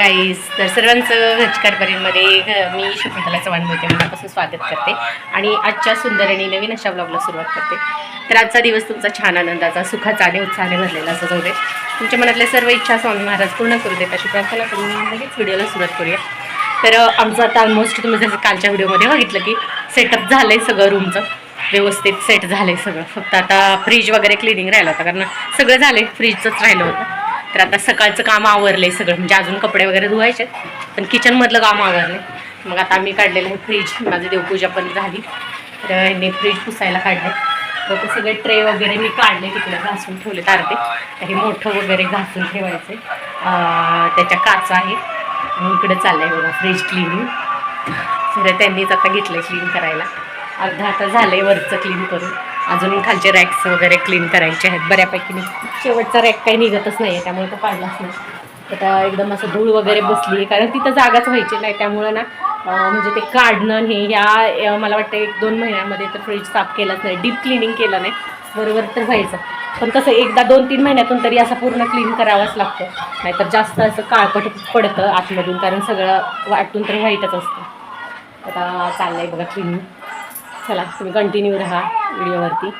गाईस तर सर्वांचं घरचकारपर्यंतमध्ये मी शकुंतला चव्हाण बोलते. मनापासून स्वागत करते. आणि आजच्या सुंदर आणि नवीन अशा ब्लॉगला सुरुवात करते. तर आजचा दिवस तुमचा छान आनंदाचा सुखाचा आणि उत्साहाने भरलेला असं जाऊ दे. तुमच्या मनातल्या सर्व इच्छा स्वामी महाराज पूर्ण करू देत अशी प्रार्थना करून लगेच व्हिडिओला सुरुवात करूया. तर आमचं आता ऑलमोस्ट तुम्ही जसं कालच्या व्हिडिओमध्ये बघितलं की सेटअप झालं आहे सगळं रूमचं व्यवस्थित सेट झालं आहे सगळं. फक्त आता फ्रीज वगैरे क्लिनिंग राहिलं होतं. कारण सगळं झालं आहे फ्रीजचंच राहिलं होतं. तर आता सकाळचं काम आवरलं आहे सगळं. म्हणजे अजून कपडे वगैरे धुवायचे पण किचनमधलं काम आवरलं आहे मग आता आम्ही काढलेलं आहे फ्रीज माझी देवपूजा पण झाली. तर ह्यांनी फ्रीज पुसायला काढलंय. तर ते सगळे ट्रे वगैरे मी काढले तिकडे घासून ठेवले तारते हे मोठं वगैरे घासून ठेवायचं त्याच्या काचा आहेत. आणि इकडे आहे बघा फ्रीज क्लिनिंग सगळं त्यांनीच आता घेतलं क्लीन करायला. अर्धा आता झालं आहे वरचं क्लीन करून. अजून खालचे रॅक्स वगैरे क्लीन करायचे आहेत. बऱ्यापैकी शेवटचा रॅक काही निघतच नाही आहे त्यामुळे तो पाडलाच नाही. आता एकदम असं धूळ वगैरे बसली आहे कारण तिथं जागाच व्हायची नाही. त्यामुळं ना म्हणजे ते काढणं हे या मला वाटतं एक दोन महिन्यामध्ये तर फ्रीज साफ केलाच नाही. डीप क्लिनिंग केलं नाही. बरोबर तर व्हायचं. पण कसं एकदा दोन तीन महिन्यातून तरी असं पूर्ण क्लीन करावंच लागतं. नाहीतर जास्त असं काळपट पडतं आतमधून कारण सगळं वाटून तर व्हाईटच असतं. आता चाललं आहे बघा क्लिनिंग चला तुम्ही कंटिन्यू राहा व्हिडिओवरती.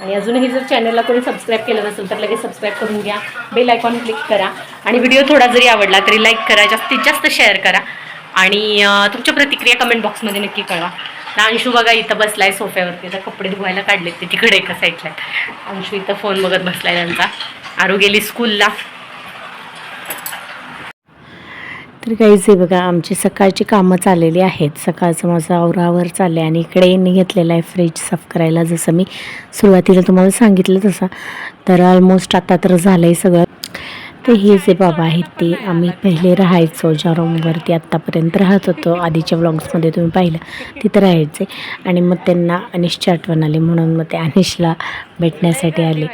आणि अजूनही जर चॅनलला कोणी सबस्क्राईब केलं नसेल तर लगेच सबस्क्राईब करून घ्या. बेल आयकॉन क्लिक करा. आणि व्हिडिओ थोडा जरी आवडला तरी लाईक करा जास्तीत जास्त शेअर करा. आणि तुमच्या प्रतिक्रिया कमेंट बॉक्समध्ये नक्की कळवा. अंशू बघा इथं बसला आहे सोफ्यावरती. तर कपडे धुवायला काढलेत ते तिकडे एका साईडला अंशू इथं फोन बघत बसलाय त्यांचा. आरू गेली स्कूलला तर काहीच आहे बघा आमची सकाळची कामं चाललेली आहेत. सकाळचं माझं आवरावर चाललं आहे आणि इकडे यांनी घेतलेलं आहे फ्रीज साफ करायला जसं मी सुरुवातीला तुम्हाला सांगितलं तसं. तर ऑलमोस्ट आता तर झालं आहे सगळं. तर हे जे बाबा आहेत ते आम्ही पहिले राहायचो ज्या रूमवरती आत्तापर्यंत राहत होतो. आधीच्या व्लॉग्समध्ये तुम्ही पाहिलं तिथं राहायचे. आणि मग त्यांना अनिशची आठवण आली म्हणून मग ते अनिशला भेटण्यासाठी आले.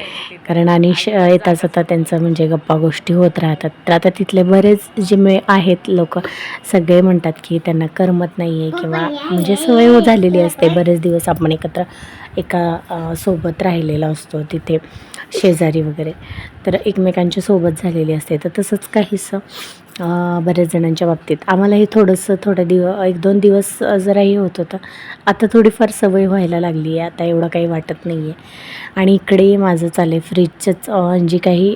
कारण अनिश येता जाता त्यांचं म्हणजे गप्पा गोष्टी होत राहतात. तर आता तिथले बरेच जे मे आहेत लोक सगळे म्हणतात की त्यांना करमत नाही आहे किंवा म्हणजे सवय हो झालेली असते. बरेच दिवस आपण एकत्र एका सोबत राहिलेला असतो तिथे शेजारी वगैरे. तर एकमेकांच्या सोबत झालेली असते. तर तसंच काहीसं बऱ्याच जणांच्या बाबतीत. आम्हालाही थोडंसं थोडं दिव एक दोन दिवस जराही जरा हे होत होतं. आता थोडीफार सवय व्हायला लागली आहे. आता एवढं काही वाटत नाही आहे आणि इकडे माझं चाललं आहे फ्रीजचंच जी काही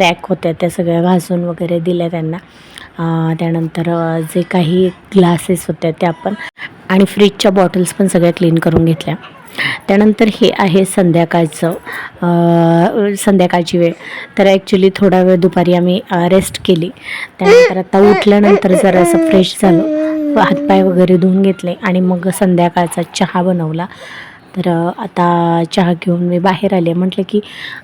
रॅक होत्या त्या सगळ्या घासून वगैरे दिल्या त्यांना. त्यानंतर जे काही ग्लासेस होत्या त्या पण. आणि फ्रीजच्या बॉटल्स पण सगळ्या क्लीन करून घेतल्या. त्यानंतर हे आहे संध्याकाळचं संध्याकाळची वेळ. तर ॲक्च्युली थोडा वेळ दुपारी आम्ही रेस्ट केली. त्यानंतर आता उठल्यानंतर जरासं फ्रेश झालो. हातपाय वगैरे धुवून घेतले आणि मग संध्याकाळचा चहा बनवला. तर आता चहा घेऊन मी बाहेर आले. म्हटलं की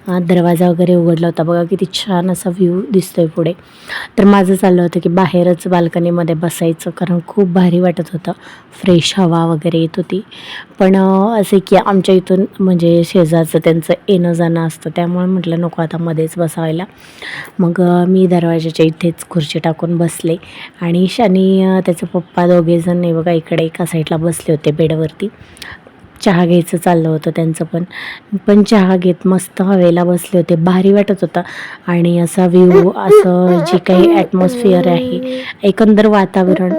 दरवाजा वगैरे उघडला होता. बघा किती छान असा व्ह्यू दिसतोय पुढे. तर माझं चाललं होतं की बाहेरच बाल्कनीमध्ये बसायचं. कारण खूप भारी वाटत होतं. फ्रेश हवा वगैरे येत होती. पण असे की आमच्या इथून म्हणजे शेजारचं त्यांचं येणं जाणं असतं. त्यामुळे म्हटलं नको आता मध्येच बसायला. मग मी दरवाजाच्या इथेच खुर्ची टाकून बसले. आणि आणि त्याचे पप्पा दोघेजण बघा इकडे एका साईडला बसले होते बेडवरती. चहा घ्यायचं चाललं होतं त्यांचं पण. पण चहा घेत मस्त हवेला बसले होते. भारी वाटत होता. आणि असा व्ह्यू असं जे काही ॲटमॉस्फिअर आहे एकंदर वातावरण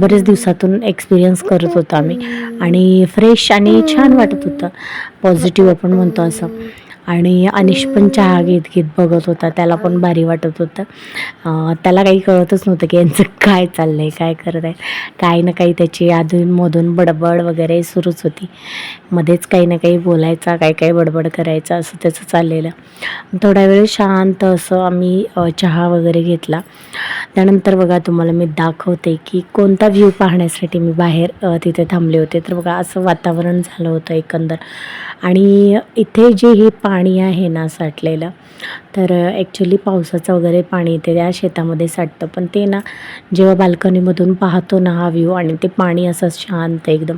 बरेच दिवसातून एक्सपिरियन्स करत होतो आम्ही. आणि फ्रेश आणि छान वाटत होतं. पॉझिटिव्ह आपण म्हणतो असं. आणि अनिश पण चहा घेत घेत बघत होता. त्याला पण भारी वाटत होतं. त्याला काही कळतच नव्हतं की यांचं काय चाललं आहे काय करत आहे काही ना काही त्याची अधूनमधून बडबड वगैरे सुरूच होती. मध्येच काही ना काही बोलायचा काही काही बडबड करायचा असं त्याचं चाललेलं. थोडा वेळ शांत असं आम्ही चहा वगैरे घेतला. त्यानंतर बघा तुम्हाला मी दाखवते की कोणता व्ह्यू पाहण्यासाठी मी बाहेर तिथे थांबले होते. तर बघा असं वातावरण झालं होतं एकंदर. आणि इथे जे हे पा पाणी आहे ना साठलेलं. तर ॲक्च्युली पावसाचं वगैरे पाणी ते त्या शेतामध्ये साठतं. पण ते ना जेव्हा बाल्कनीमधून पाहतो ना हा व्ह्यू आणि ते पाणी असं शांत एकदम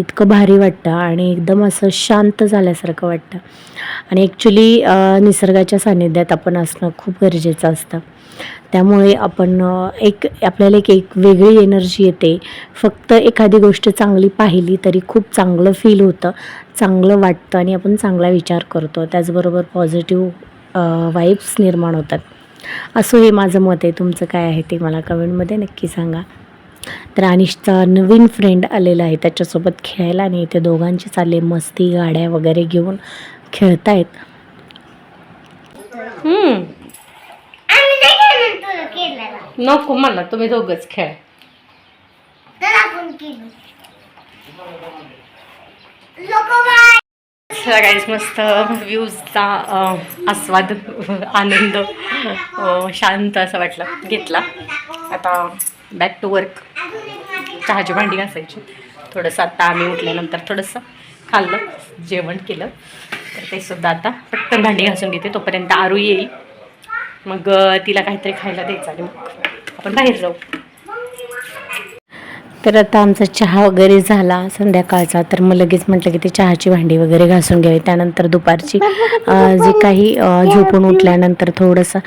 इतकं भारी वाटतं आणि एकदम असं शांत झाल्यासारखं वाटतं. आणि ॲक्च्युली निसर्गाच्या सानिध्यात आपण असणं खूप गरजेचं असतं. त्यामुळे आपण एक आपल्याला एक एक वेगळी एनर्जी येते. फक्त एखादी गोष्ट चांगली पाहिली तरी खूप चांगलं फील होतं चांगलं वाटतं आणि आपण चांगला विचार करतो. त्याचबरोबर पॉझिटिव्ह वाईब्स निर्माण होतात. असो हे माझं मत आहे. तुमचं काय आहे ते मला कमेंटमध्ये नक्की सांगा. तर अनिशचा नवीन फ्रेंड आलेला आहे त्याच्यासोबत खेळायला आणि ते दोघांचे चालले मस्ती गाड्या वगैरे घेऊन खेळतायत. नको मला तुम्ही दोघंच खेळ. आपण केलं मस्त व्ह्यूजचा आस्वाद आनंद शांत असं वाटलं घेतला. आता बॅक टू वर्क चहाची भांडी घासायची. थोडंसं आता आम्ही उठल्यानंतर थोडंसं खाल्लं जेवण केलं. तर ते सुद्धा आता पटकन भांडी घासून घेते तोपर्यंत आरू येईल. मग तिला काहीतरी खायला द्यायचं आणि मग आपण बाहेर जाऊ. तर आता आमचा चहा वगैरे झाला संध्याकाळचा. तर मग लगेच म्हटलं की ते चहाची भांडी वगैरे घासून घ्यावी. त्यानंतर दुपारची जे काही झोपून उठल्यानंतर थोडंसं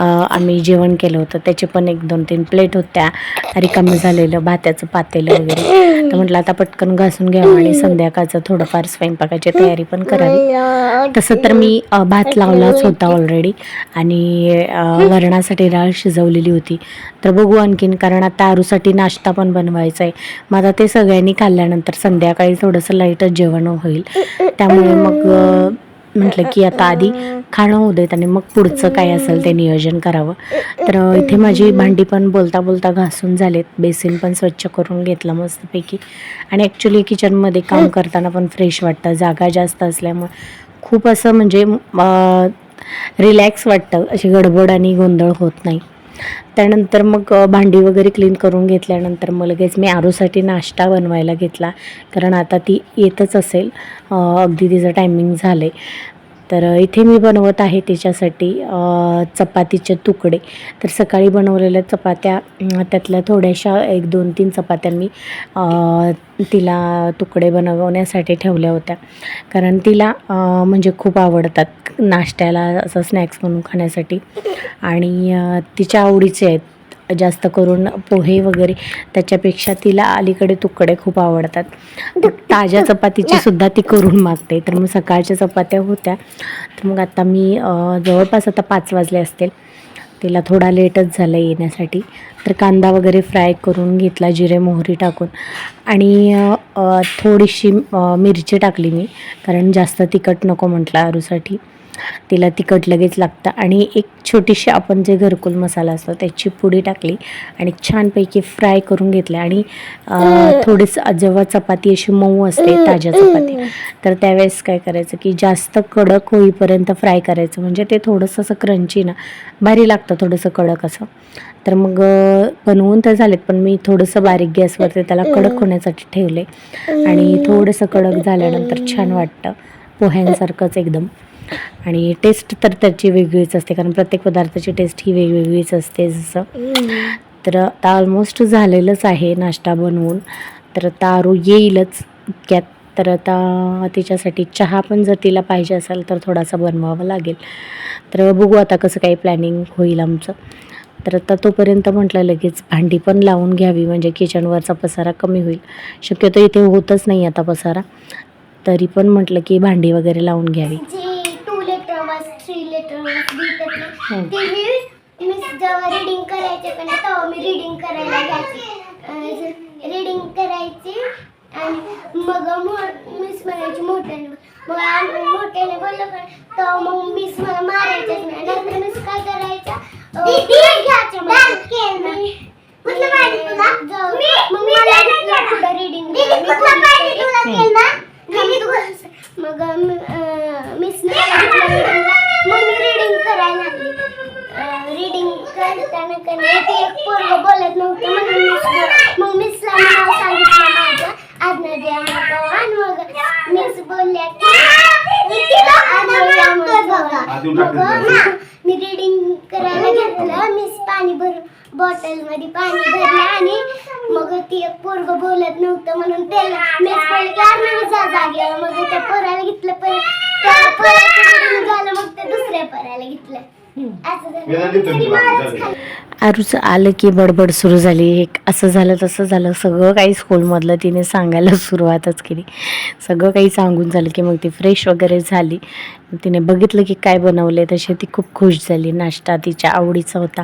आम्ही जेवण केलं होतं. त्याचे पण एक दोन तीन प्लेट होत्या. रिकामं झालेलं भात्याचं पातेलं वगैरे. तर म्हटलं आता पटकन घासून घ्यावं आणि संध्याकाळचं थोडंफार स्वयंपाकाची तयारी पण करावी. तसं तर मी भात लावलाच होता ऑलरेडी आणि वरणासाठी डाळ शिजवलेली होती. तर बघू आणखीन कारण आता आरूसाठी नाश्ता पण बनवायचा आहे. मग आता ते सगळ्यांनी खाल्ल्यानंतर संध्याकाळी थोडंसं लाईटच जेवण होईल. त्यामुळे मग म्हटलं की आता आधी खाणं होऊ देत आणि मग पुढचं काय असेल ते नियोजन करावं. तर इथे माझी भांडी पण बोलता बोलता घासून झालेत. बेसिन पण स्वच्छ करून घेतलं मस्तपैकी. आणि ॲक्च्युली किचनमध्ये काम करताना पण फ्रेश वाटतं. जागा जास्त असल्यामुळे खूप असं म्हणजे रिलॅक्स वाटतं. अशी गडबड आणि गोंधळ होत नाही. त्यानंतर मग भांडी वगैरे क्लीन करून घेतल्यानंतर मग लगेच मी आरूसाठी नाश्ता बनवायला घेतला. कारण आता ती येतच असेल. अगदी तिचं टायमिंग झालं आहे तर इथे मी बनवत आहे तिच्यासाठी चपातीचे तुकडे. तर सकाळी बनवलेल्या चपात्या त्यातल्या थोड्याशा एक दोन तीन चपात्या मी तिला तुकडे बनवण्यासाठी ठेवल्या होत्या. कारण तिला म्हणजे खूप आवडतात नाश्त्याला असं स्नॅक्स म्हणून खाण्यासाठी. आणि तिच्या आवडीचे आहेत. जास्त करून पोहे वगैरे त्याच्यापेक्षा तिला अलीकडे तुकडे खूप आवडतात. ताज्या चपातीची सुद्धा ती करून मागते. तर मग सकाळच्या चपात्या होत्या. तर मग आता मी जवळपास आता पाच वाजले असतील. तिला थोडा लेटच झाला येण्यासाठी. तर कांदा वगैरे फ्राय करून घेतला जिरे मोहरी टाकून. आणि थोडीशी मिरची टाकली मी. कारण जास्त तिखट नको म्हटलं आरूसाठी. तिला तिखट लगेच लागतं. आणि एक छोटीशी आपण जे घरकुल मसाला असतो त्याची पुडी टाकली आणि छानपैकी फ्राय करून घेतल्या आणि थोडीसं जेव्हा चपाती अशी मऊ असते ताज्या चपाती तर त्यावेळेस काय करायचं की जास्त कडक होईपर्यंत फ्राय करायचं. म्हणजे ते थोडंसं असं क्रंची ना भारी लागतं थोडंसं कडक असं. तर मग बनवून तर झालेत पण मी थोडंसं बारीक गॅसवरती त्याला कडक होण्यासाठी ठेवले. आणि थोडंसं कडक झाल्यानंतर छान वाटतं पोह्यांसारखंच एकदम. आणि टेस्ट तर त्याची वेगळीच असते कारण प्रत्येक पदार्थाची टेस्ट ही वेगवेगळीच असते जसं. तर आता ऑलमोस्ट झालेलंच आहे नाश्ता बनवून. तर आता आरू येईलच इतक्यात. तर आता तिच्यासाठी चहा पण जर तिला पाहिजे असेल तर थोडासा बनवावा लागेल. तर बघू आता कसं काही प्लॅनिंग होईल आमचं. तर आता तोपर्यंत म्हटलं लगेच भांडी पण लावून घ्यावी म्हणजे किचनवरचा पसारा कमी होईल. शक्यतो इथे होतच नाही आता पसारा. तरी पण म्हटलं की भांडी वगैरे लावून घ्यावी जे two letter was three letter ना ते मी मी जेव्हा रिडिंग करायचे नाही तेव्हा मी रिडिंग करायला घ्यायची रिडिंग करायची आणि मग मिस म्हणायची मोठ्याने. मग आम्ही मोठ्याने बोललो का तेव्हा मग मिस मला मारायचंच नाही. नंतर मिस काय करायचं? मग मला पुढं रिडिंग मग मिस मग मी रिडिंग करायला लागली रिडिंग करताना का नाही ते एक पोरग बोलत नव्हतं म्हणून मिस मग मिसला नाव सांगितलं माझं आज्ञा द्या आणि मग मिस बोलल्या की आज्ञा द्या मग मी रिडिंग करायला घेतलं. मिस पाणी भर बॉटलमध्ये पाणी भरलं आणि मग ती एक पोरग बोलत नव्हतं म्हणून त्याला मिस बोलले की अरे मी जा जागेवर मग त्या पोराला घेतलं पण त्या पोराचं reading झालं मग ते दुसऱ्या पोराला घेतलं. आरूचं आलं की बडबड सुरू झाली. एक असं झालं तसं झालं. सगळं काही स्कूलमधलं तिने सांगायला सुरुवातच केली. सगळं काही सांगून झालं की मग ती फ्रेश वगैरे झाली. तिने बघितलं की काय बनवले तशी ती खूप खुश झाली. नाश्ता तिच्या आवडीचा होता.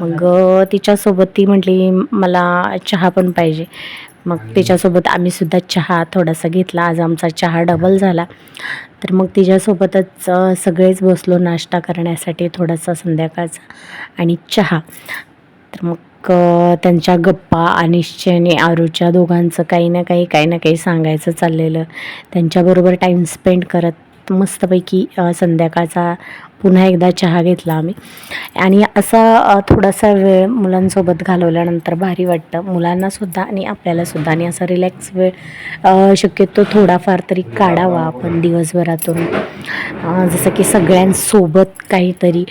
मग तिच्यासोबत ती म्हटली मला चहा पण पाहिजे. मग तिच्यासोबत आम्ही सुद्धा चहा थोडासा घेतला. आज आमचा चहा डबल झाला. तर मग तिच्यासोबतच सगळेच बसलो नाश्ता करण्यासाठी थोडासा संध्याकाळचा आणि चहा. तर मग त्यांच्या गप्पा अनिशच्या आणि आरूच्या दोघांचं काही ना काही काही ना काही सांगायचं चाललेलं. त्यांच्याबरोबर टाईम स्पेंड करत मस्तपैकी संध्याकाळचा पुन्हा एकदा चहा घेतला आम्ही. आणि असा थोडासा वेळ मुलांसोबत घालवल्यानंतर भारी वाटतं. मुलांनासुद्धा आणि आपल्यालासुद्धा आणि असा रिलॅक्स वेळ शक्यतो थोडाफार तरी काढावा आपण दिवसभरातून. जसं की सगळ्यांसोबत काहीतरी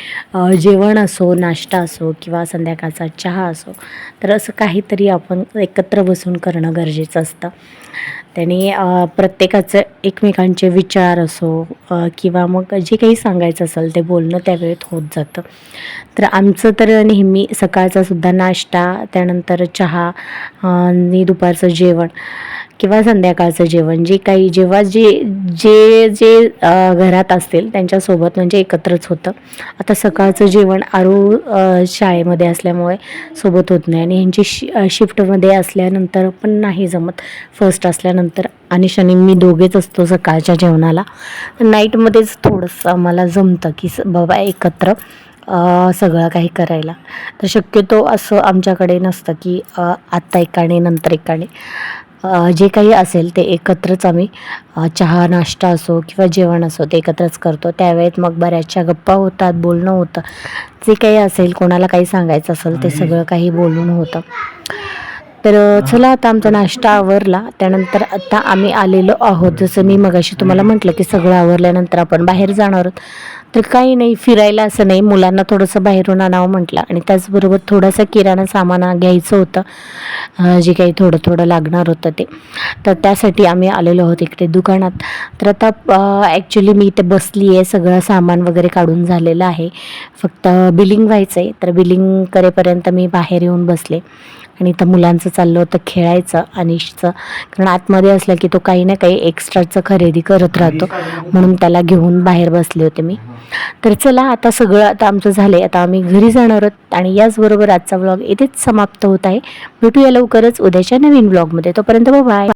जेवण असो नाश्ता असो किंवा संध्याकाळचा चहा असो तर असं काहीतरी आपण एकत्र बसून करणं गरजेचं असतं. त्याने प्रत्येकाचं एकमेकांचे विचार असो किंवा मग जे काही सांगायचं असेल ते बोलणं त्यावेळेत होत जातं. तर आमचं तर नेहमी सकाळचा सुद्धा नाश्ता त्यानंतर चहा आणि दुपारचं जेवण किंवा संध्याकाळचं जेवण. जे काही जेव्हा जे जे जे घरात असतील त्यांच्यासोबत म्हणजे एकत्रच होतं. आता सकाळचं जेवण आरू शाळेमध्ये असल्यामुळे सोबत होत नाही आणि ह्यांची शि शिफ्टमध्ये असल्यानंतर पण नाही जमत. फर्स्ट असल्यानंतर आणि शनी मी दोघेच असतो सकाळच्या जेवणाला. नाईटमध्येच थोडंसं आम्हाला जमतं की स बाबा एकत्र सगळं काही करायला. तर शक्यतो असं आमच्याकडे नसतं की आत्ता एकाने नंतर एकाने. जे काही असेल ते एकत्रच आम्ही चहा नाश्ता असो किंवा जेवण असो ते एकत्रच करतो. त्यावेळेत मग बऱ्याचशा गप्पा होतात बोलणं होतं. जे काही असेल कोणाला काही सांगायचं असेल ते सगळं काही बोलून होतं. तर चला आता आमचा नाश्ता आवरला. त्यानंतर आता आम्ही आलेलो आहोत. जसं मी मगाशी तुम्हाला म्हटलं की सगळं आवरल्यानंतर आपण बाहेर जाणार आहोत. तर काही नाही फिरायला असं नाही. मुलांना थोडंसं बाहेरून आणावं म्हटलं. आणि त्याचबरोबर थोडासा किराणा सामान घ्यायचं होतं. जे काही थोडं थोडं लागणार होतं ते. तर त्यासाठी आम्ही आलेलो आहोत इकडे दुकानात. तर आता ॲक्च्युली मी इथे बसली आहे सगळं सामान वगैरे काढून झालेलं आहे. फक्त बिलिंग व्हायचं आहे तर बिलिंग करेपर्यंत मी बाहेर येऊन बसले. आणि इथं मुलांचं चाललं होतं खेळायचं अनिशचं. कारण आतमध्ये असलं की तो काही ना काही एक्स्ट्राचं खरेदी करत राहतो. म्हणून त्याला घेऊन बाहेर बसले होते मी. तर चला आता सगळं आता आमचं झालं आता आम्ही घरी जाणार आहोत आणि याचबरोबर आजचा ब्लॉग येथेच समाप्त होत आहे. भेटूया लवकरच उद्याच्या नवीन ब्लॉगमध्ये तोपर्यंत बाय